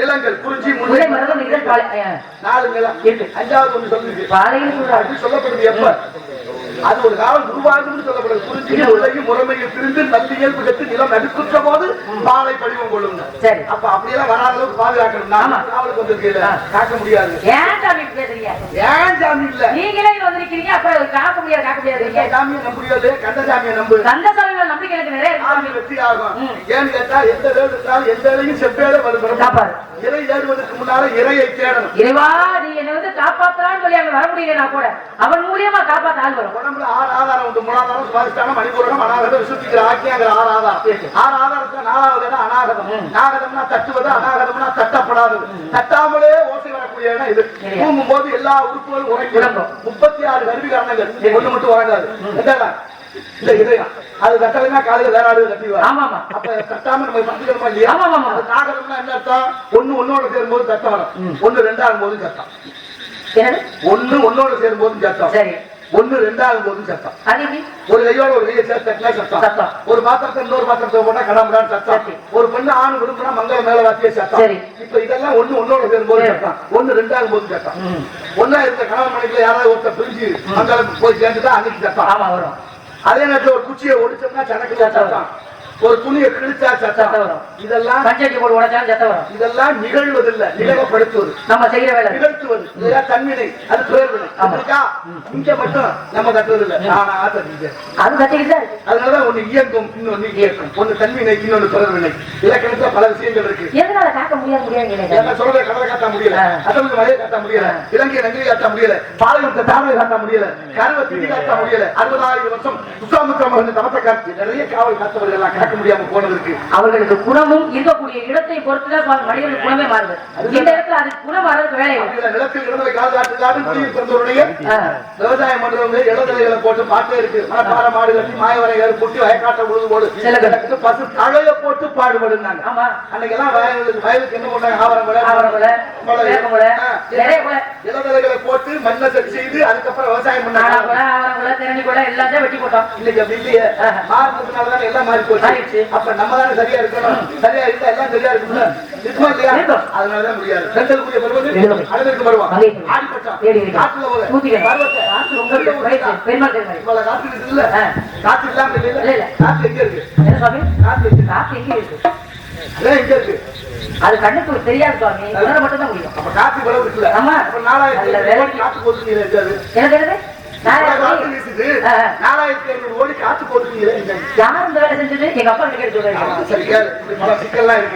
நிலங்கள் குறிஞ்சி முல்லை நாலு நிலம். அஞ்சாவது ஒண்ணு சொல்லுது. பாலைன்னு சொல்றாரு. அப்படி சொல்லப்படுது எப்ப? அது ஒரு காலம் உருவாகும்னு சொல்லப்படுது. குறிஞ்சியும் முல்லையும் முறைமையில் பிரிந்து நல்லியல் விடத்து நிலம் நடுக்குற்ற போது பாலை படிவம் கொள்ளுங்க. சரி. அப்ப அப்படியெல்லாம் வராத அளவுக்கு பாதுகாக்கணும் ஆமா. நான் காவலுக்கு வந்திருக்கேன் காக்க முடியாது. ஏன் சாமி பேசுறீங்க? ஏன் சாமி இல்ல? நீங்களே வந்திருக்கீங்க அப்புறம் காக்க முடியாது காக்க முடியாது. சாமியை நம்ப முடியாது கந்தசாமியை நம்பு. கந்த சாமி மேல நம்பிக்கை எனக்கு நிறைய. வெற்றி ஆகும். ஏன்னு கேட்டா எந்த வேலை எந்த வேலையும் செவ்வேலை. இறை ஏறுவதற்கு முன்னால இறையை தேடணும். இறைவா நீ என்னை வந்து காப்பாத்தலான்னு சொல்லி அங்க வர முடியலனா கூட அவன் மூலியமா காப்பாத்த ஆள் வரும். உடம்புல ஆறு ஆதாரம் உண்டு. மூலாதாரம் சுவாதிஷ்டானம் மணிபூரணம் அநாகதம் விசுத்திக்கிற ஆக்கியாங்கிற ஆறு ஆதாரம். ஆறு ஆதாரத்துல நாலாவது அநாகதம். நாகதம்னா தட்டுவது அநாகதம்னா தட்டப்படாதது. தட்டாமலே ஓசை வரக்கூடிய இடம் இது. தூங்கும் போது எல்லா உறுப்புகளும் உறங்கும். முப்பத்தி ஆறு கருவி காரணங்கள். ஒண்ணு மட்டும் உறங்காது. இந்த இதயம் அது தட்டலைன்னா காலையில வேற ஆளு தட்டிடுவார் ஆமா ஆமா. அப்ப தட்டாம நம்ம பத்துக்கிறோமா இல்லையா? ஆமா, ஆமா, ஆமா. அது நாகரம்னா என்ன அர்த்தம்? ஒண்ணு ஒன்னோட சேரும்போது வரும். ஒண்ணு ரெண்டாகும் போது சத்தம். என்னது? ஒண்ணு ஒன்னோட சேரும்போது சத்தம். சரி. ஒண்ணு சத்தம். ஒரு கையோட ஒரு கையை சேர்த்து தட்டினா சத்தம். சத்தம். ஒரு பாத்திரத்தை இன்னொரு பாத்திரத்தை போட்டா கடம்படான்னு சத்தம். ஒரு பெண்ணு ஆண் விரும்பினா மங்கள மேல வாத்திய சத்தம். இப்ப இதெல்லாம் ஒண்ணு ஒன்னோட சேரும்போது சரி. சத்தம். ஒண்ணு ரெண்டாகும் போது சத்தம். ஒன்னா இருக்க கணவன் மணிக்குள்ள யாராவது ஒருத்தர் பிரிஞ்சு மங்களம் போய் சேர்ந்துட்டா அன்னைக்கு சத்தம். ஆமா வரும். அதே நேரத்துல ஒரு குச்சியை ஒடிச்சோம்னா சனக்கு சத்தம். தான் ஒரு துணியை கிழிச்சா சத்தம் வரும். இதெல்லாம் பஞ்சட்டி போட்டு உடைச்சாலும் சத்தம் வரும். இதெல்லாம் நிகழ்வதில்லை நிகழப்படுத்துவது நம்ம செய்யற வேலை. நிகழ்த்துவது. இதெல்லாம் தன்வினை அது பேர்வினை? இங்க மட்டும் நம்ம தட்டுவதில்லை நானா தட்டிக்க அது இருக்கு. அதனாலதான் ஒண்ணு இயங்கும் இன்னொன்னு இயக்கும். ஒண்ணு தன்வினை இன்னொன்னு பிறர்வினை இலக்கணத்துல பல விஷயங்கள் இருக்கு. எதனால காக்க முடியாது முடியாது என்ன சொல்றத கடலை காட்ட முடியல. அதற்கு மலையை காட்ட முடியல. இலங்கை நங்கை காட்ட முடியல. பாலைவனத்தை தாமரை காட்ட முடியல. கருவ திதி காட்ட முடியல. அறுபதாயிரம் வருஷம் சுத்தாமுத்திர மகன் தமத்தை காத்து நிறைய காவல் காத்தவர்கள் எல்லாம் காட்ட முடியாம போனதற்கு அவர்களுக்கு குணமும் இருக்கக்கூடிய இடத்தை பொறுத்துதான் மனிதனுக்கு குணமே மாறுது. இந்த இடத்துல அதுக்கு குணம் வர்றதுக்கு வேலை நிலத்தில் பிறந்தவருடைய ஆ. விவசாயம் பண்றவங்க இளதலைகளை போட்டு பாட்டே இருக்கு. மரப்பாறை மாடு கட்டி மாயவரை ஏறு புட்டி வயக்காட்ட உழுது போடு. பசு தழைய போட்டு பாடுபடுனாங்க. ஆமா. அன்னைக்கெல்லாம் வயலுக்கு வயலுக்கு என்ன பண்ணாங்க? ஆவரம் ஆவரம். இளதலைகளை போட்டு மண்ணை சரி செய்து அதுக்கப்புறம் விவசாயம் பண்ணாங்க. திரணி குலை எல்லாத்தையும் வெட்டி போட்டோம். இல்லையே ஆஹா. மாறினதுனால தானே எல்லாம் மாறி போச்சு. அப்ப நம்ம தானே சரியா இருக்கணும்? சரியா இருந்தா எல்லாம் சரியா இருக்கும்ல இருக்குமா இல்லையா. அதனாலதான் முடியாது. செந்தலுக்குரிய பருவம் தேடி வைக்கும். காட்டுல போல. பருவத்தை காற்று இல்ல. காத்து இல்லாம இல்ல. காத்து எங்க இருக்கு? எங்க காற்று எங்க இருக்கு? எங்க இருக்கு? அது கண்ணுக்கு தெரியாது சுவாமி. உணர மட்டும் தான் முடியும். அப்ப காத்து இவ்வளவு இருக்குல்ல? ஆமா. அப்ப நாலாயிரத்தி. கோடி காத்து போட்டுருக்கீங்க இருக்காது எனக்கு யாரு வீசுது. ஆ. நாலாயிரத்தி ஐநூறு கோடி காத்து போட்டுருக்கீங்க. இந்த வேலை செஞ்சது? எங்க அப்பா கிட்ட கேட்டு சொல்றேன் சிக்கல்லாம் இருக்கு.